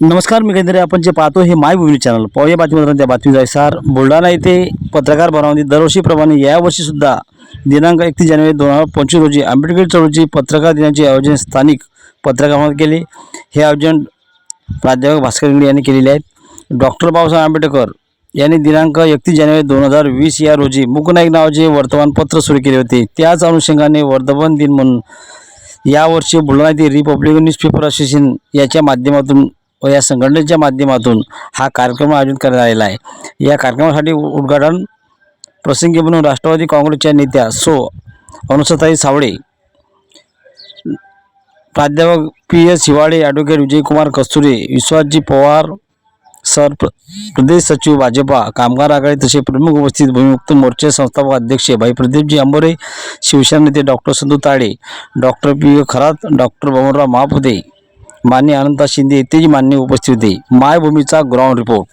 नमस्कार मी काहीतरी आपण जे पाहतो हे माय मायभूमी चॅनल. पाहूया बातमीदारांना त्या बातमीचा सर. बुलढाणा येथे पत्रकार भवनामध्ये दरवर्षीप्रमाणे यावर्षी सुद्धा दिनांक एकतीस जानेवारी दोन हजार पंचवीस रोजी आंबेडकर चळवळीची पत्रकार दिनाचे आयोजन स्थानिक पत्रकार केले. हे आयोजन प्राध्यापक भास्कर इंगडे यांनी केलेले आहेत डॉक्टर बाबासाहेब आंबेडकर यांनी दिनांक एकतीस जानेवारी दोन हजार वीस या रोजी मुकनाईक नावाचे वर्तमानपत्र सुरू केले होते. त्याच अनुषंगाने वर्धमान दिन म्हणून यावर्षी बुलढाणा येथील रिपब्लिकन न्यूजपेपर असोसिएशन याच्या माध्यमातून व या संघटनेच्या माध्यमातून हा कार्यक्रम आयोजित करण्यात आलेला आहे. या कार्यक्रमासाठी उ- उद्घाटन प्रसंगी म्हणून राष्ट्रवादी काँग्रेसच्या नेत्या सो अनुसताई सावळे प्राध्यापक P S Hiwale advocate Vijaykumar Kasture Vishwasji Pawar sir प्र प्रदेश सचिव भाजपा कामगार आघाडी तसे प्रमुख उपस्थित भूमिमुक्त मोर्चे संस्थापक अध्यक्ष भाई प्रदीपजी अंबोरे शिवसेना नेते doctor Santu Tale doctor P A Kharat doctor Babanrao Mahapude मान्य अनंता शिंदे इत्यादी मान्य उपस्थित होते. मायभूमीचा ग्राउंड रिपोर्ट